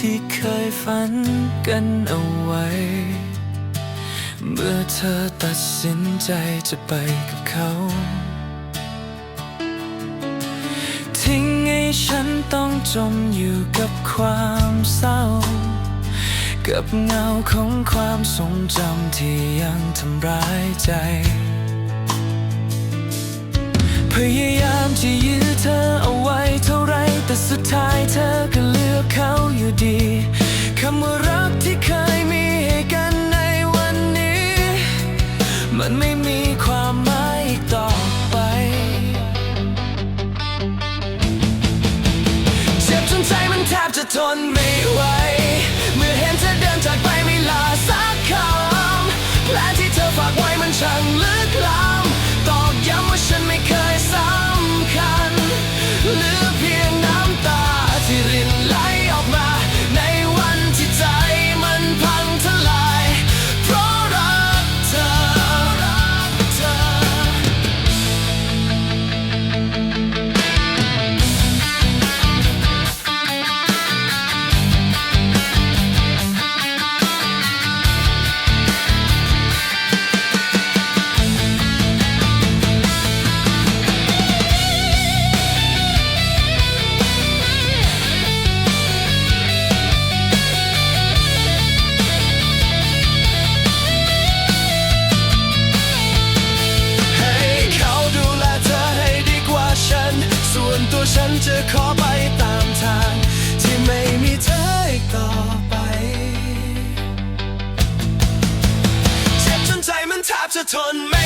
ที่เคยฝันกันเอาไว้ เมื่อเธอตัดสินใจจะไปกับเขา ทิ้งให้ฉันต้องจมอยู่กับความเศร้า กับเงาของความทรงจำที่ยังทำร้ายใจ พยายามจะยื้อเธอเอาไว้เท่าไร แทบจะทนไม่ไหว Marathon Man.